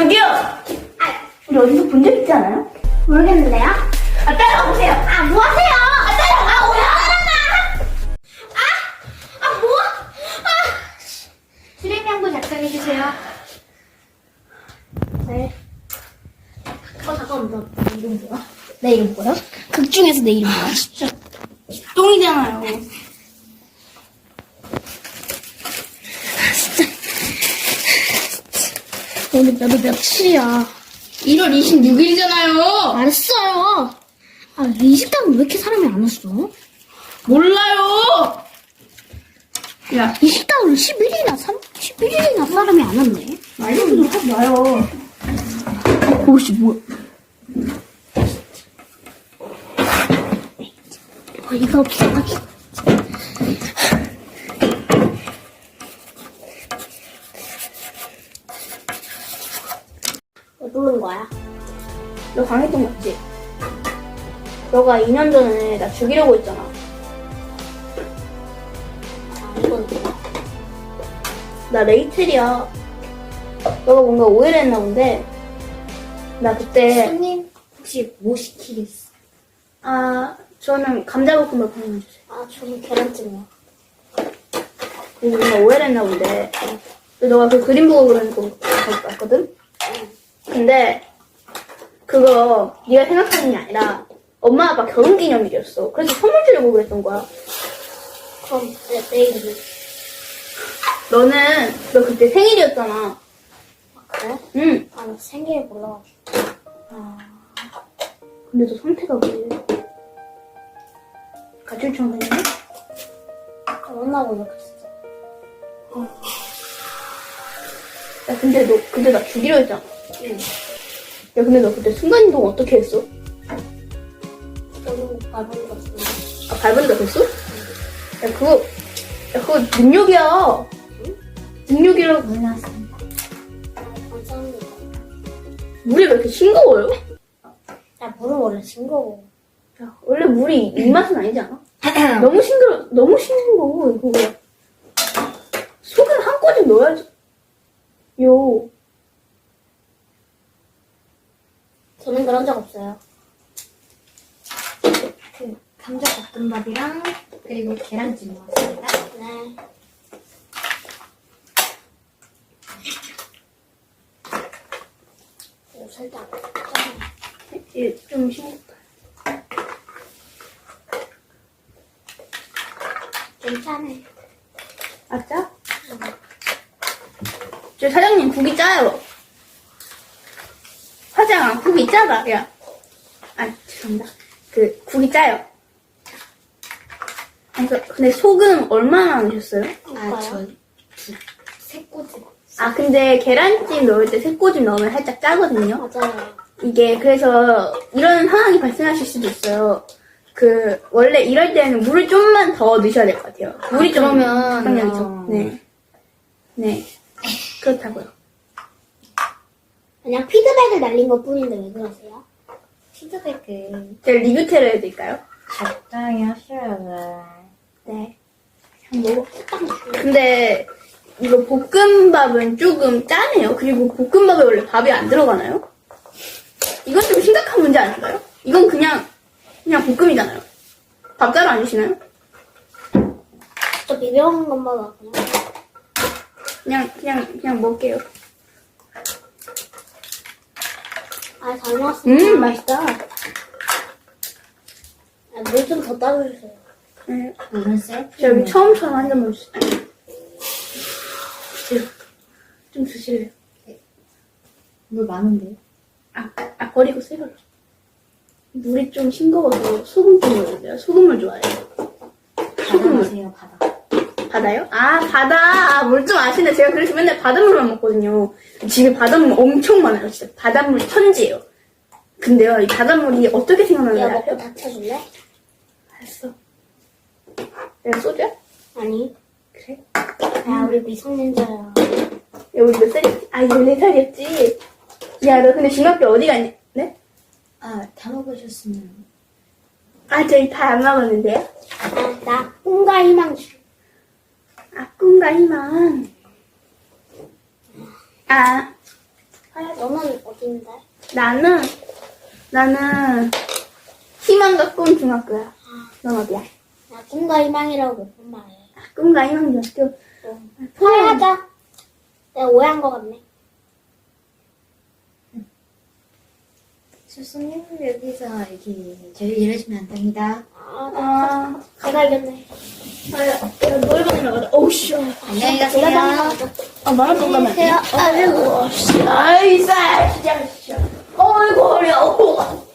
저기요! 아, 우리 어디서 본 적 있지 않아요? 모르겠는데요? 아, 따라오세요! 아, 뭐 하세요? 아, 따라가! 뭐야? 아! 아, 뭐? 아! 수령명부 작성해주세요. 네. 어, 잠깐만, 나 이름 뭐야? 내 이름 뭐야? 극 중에서 내 이름 뭐야? 진짜. 똥이잖아요. 오늘 나도 며칠이야. 1월 26일이잖아요! 알았어요. 아, 이 식당은 왜 이렇게 사람이 안 왔어? 몰라요! 야, 이 식당은 11일이나 3, 11일이나 사람이 안 왔네. 말도 좀 하지 마요. 오씨, 뭐야. 어이가 없어 부른 거야? 너 강혜동 맞지? 너가 2년 전에 나 죽이려고 했잖아. 아, 이건? 나 레이첼이야. 너가 뭔가 오해를 했나 본데. 나 그때, 손님, 혹시 뭐 시키겠어? 아, 저는 감자볶음밥 하나 주세요. 아, 저는 계란찜이요. 뭔가 오해를 했나 본데. 너가 그 그림 보고 그러는 거 가지고 왔거든? 근데, 그거 네가 생각하는 게 아니라 엄마 아빠 결혼 기념일이었어. 그래서 선물 주려고 그랬던 거야. 그럼 내, 내일은? 너는, 너 그때 생일이었잖아. 아, 그래? 응. 아, 나 생일 몰라가지고. 아, 근데 너 상태가 왜? 가출청 생겼네? 아, 만나고 이렇게 야, 근데 너, 근데 나 죽이려 했잖아. 응. 야, 근데 너 그때 순간이동 어떻게 했어? 너무 밟은 거 같은데. 아, 밟은다 됐어? 야, 그거, 야, 그거 능력이야. 능력이라고. 몰랐습니다. 아, 감사합니다. 물이 왜 이렇게 싱거워요? 야, 물은 원래 싱거워. 야, 원래 물이 이 맛은 아니지 않아? 너무 싱거워, 너무 싱거워, 이거. 소금 한 꼬집 넣어야지. 요. 저는 그런 적 없어요. 그 감자 볶음밥이랑 그리고 계란찜 먹었습니다. 네. 이거 살짝 짠. 얘 좀. 좀 짜네. 아, 짜? 저 사장님 국이 짜요. 화장, 국이 짜다, 야. 아, 죄송합니다. 그, 국이 짜요. 아니, 그, 근데 소금 얼마나 넣으셨어요? 아, 저 새꼬집. 아, 근데 계란찜 넣을 때 새꼬집 넣으면 살짝 짜거든요? 맞아요. 이게, 그래서, 이런 상황이 발생하실 수도 있어요. 그, 원래 이럴 때는 물을 좀만 더 넣으셔야 될 것 같아요. 물이 좀. 그러면, 당연히죠. 어. 네. 네. 그렇다고요. 그냥 피드백을 날린 것 뿐인데 왜 그러세요? 피드백은 제가 리뷰테를 해드릴까요? 적당히 하셔야 돼. 네. 한번 먹어. 근데 이거 볶음밥은 조금 짜네요. 그리고 볶음밥에 원래 밥이 안 들어가나요? 이건 좀 심각한 문제 아닌가요? 이건 그냥 그냥 볶음이잖아요. 밥 따로 안 주시나요? 저 비벼 먹는 것마다 그냥 그냥 그냥 그냥 먹게요. 아, 잘 먹었습니다. 음 맛있다. 아, 물좀 더. 네. 물은 셀프. 저 여기 처음처럼 한 잔만 주세요. 드세요. 좀 드실래요? 물 많은데요? 아, 아 버리고 새로. 물이 좀 싱거워서 소금 좀 넣어주세요. 소금을 좋아해요. 소금을. 바다세요, 바다. 바다요? 아, 바다. 물좀 아시네. 제가 그래서 맨날 바닷물만 먹거든요. 집에 바닷물 엄청 많아요. 진짜 바닷물 천지예요. 근데요, 이 바닷물이 어떻게 생각나는지 야, 알아요? 먹고 다쳐줄래? 알았어. 내가 소주야? 아니. 그래. 야, 우리 미성년자야. 야, 우리 몇 살이지? 아, 14살이었지? 야, 너 근데 중학교 어디 갔니? 네? 아, 다 먹으셨으면. 아, 저희 다 안 먹었는데요? 아, 나 꿈과 희망 주. 아, 꿈과 희망. 아, 하야, 너는 어딘데? 나는, 나는, 희망과 꿈 중학교야. 넌 어디야? 나 꿈과 희망이라고 몇번 말해. 꿈과 희망 중학교. 화해하자. 내가 오해한 거 같네. 수수님 여기서 이렇게 저희 이러시면 안 됩니다. 아, 나 아, 내가 이겼네. 아, 노래방에 나가자. 어우, 씨. 안녕히 가세요. 아. 아이고, 씨. 아이, 쌀, 진짜, 씨. 어이구, 어려워.